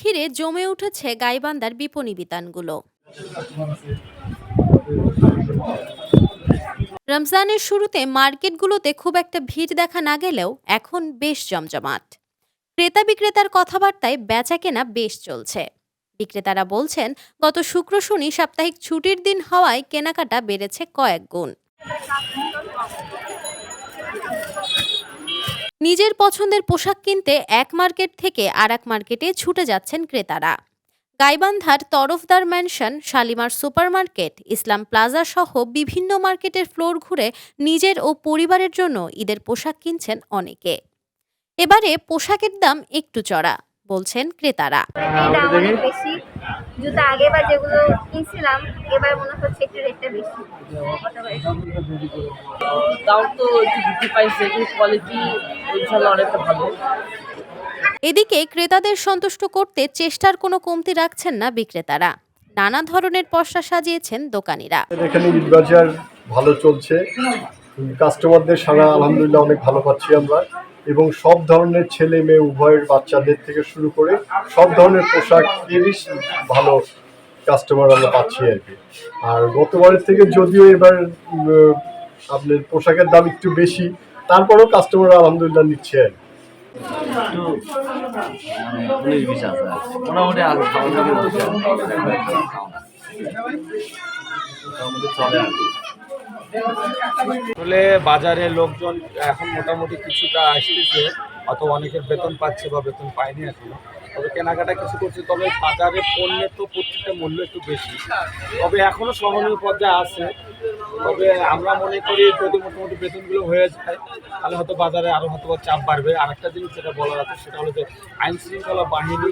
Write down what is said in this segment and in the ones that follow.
ঘিরে জমে উঠেছে গাইবান্ধার বিপণী বিতানগুলো। রমজানের শুরুতে মার্কেটগুলোতে খুব একটা ভিড় দেখা না গেলেও এখন বেশ জমজমাট। ক্রেতা বিক্রেতার কথাবার্তায় বেচা কেনা বেশ চলছে। বিক্রেতারা বলছেন, গত শুক্র শনি সাপ্তাহিক ছুটির দিন হওয়ায় কেনাকাটা বেড়েছে কয়েক গুণ। নিজের পছন্দের পোশাক কিনতে এক মার্কেট থেকে আর এক মার্কেটে ছুটে যাচ্ছেন ক্রেতারা। গাইবান্ধার Tarafdar mansion Shalimar supermarket Islam plaza সহ বিভিন্ন মার্কেটের ফ্লোর ঘুরে নিজের ও পরিবারের জন্য ঈদের পোশাক কিনছেন অনেকে। এবারে পোশাকের দাম একটু চড়া বলছেন ক্রেতারা। আগেবার যেগুলো কিনছিলাম এবার মনে হচ্ছে একটু রেটটা বেশি। দাম তো একটু বৃদ্ধি পাইছে কিন্তু কোয়ালিটি ইনশাল্লাহ অনেকটা ভালো। এদিকে ক্রেতাদের সন্তুষ্ট করতে চেষ্টার কোনো কমতি রাখছেন না বিক্রেতারা। নানা ধরনের পসরা সাজিয়েছেন দোকানিরা। এখানে ঈদ বাজার ভালো চলছে। কাস্টমারদের সারা আলহামদুলিল্লাহ অনেক ভালো পাচ্ছি আমরা। এবং সব ধরনের ছেলে মেয়ে উভয়ের বাচ্চাদের থেকে শুরু করে সব ধরনের পোশাকেরই ভালো কাস্টমার আমরা পাচ্ছি আর কি। আর গতবারের থেকে যদিও এবার আপনার পোশাকের দাম একটু বেশি তারপরেও কাস্টমার আলহামদুলিল্লাহ নিচ্ছে। আসলে বাজারে লোকজন এখন মোটামুটি কিছুটা আসতেছে অথবা অনেকের বেতন পাচ্ছে বা বেতন পায়নি এখনও। তবে কেনাকাটা কিছু করছে, তবে বাজারে পণ্যের তো প্রত্যেকটা মূল্য একটু বেশি। তবে এখনও সহনীয় পর্যায়ে আছে। তবে আমরা মনে করি যদি মোটামুটি বেতনগুলো হয়ে যায়, তাহলে হয়তো বাজারে আরও হয়তো চাপ বাড়বে। আর একটা জিনিস যেটা বলার আছে, সেটা হলো যে আইন শৃঙ্খলা বাহিনী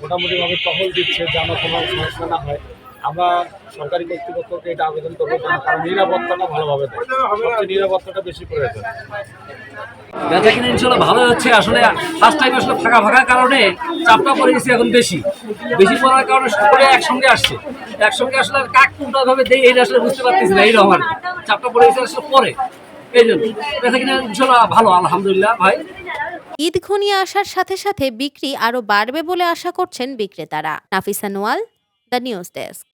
মোটামুটিভাবে টহল দিচ্ছে, যেন কোনো সমস্যা না হয়। আমরা সরকারি কর্তৃপক্ষকে এটা আবেদন করব তারা নিরাপত্তাটা ভালোভাবে দেয়। সবচেয়ে নিরাপত্তাটা বেশি প্রয়োজন বেচা কিনে ইনশাল্লাহ ভালো হচ্ছে। আসলে ফার্স্ট টাইম আসলে ফাঁকা ফাঁকা কারণে চাপটা পড়ে গেছে এখন বেশি। বেশি পড়ার কারণে সকলে একসঙ্গে আসছে। একসঙ্গে আসলে কাক কোনটা ভাবে দেয় এইটা আসলে বুঝতে পারতেছি না। এইরকম আর চাপটা পড়ে গেছে আসলে পরে এই জন্য বেচা কিনে ইনশাল্লাহ ভালো আলহামদুলিল্লাহ ভাই। ঈদ ঘনিয়ে আসার সাথে সাথে বিক্রি আরও বাড়বে বলে আশা করছেন বিক্রেতারা। Nafisa Noyal the news desk.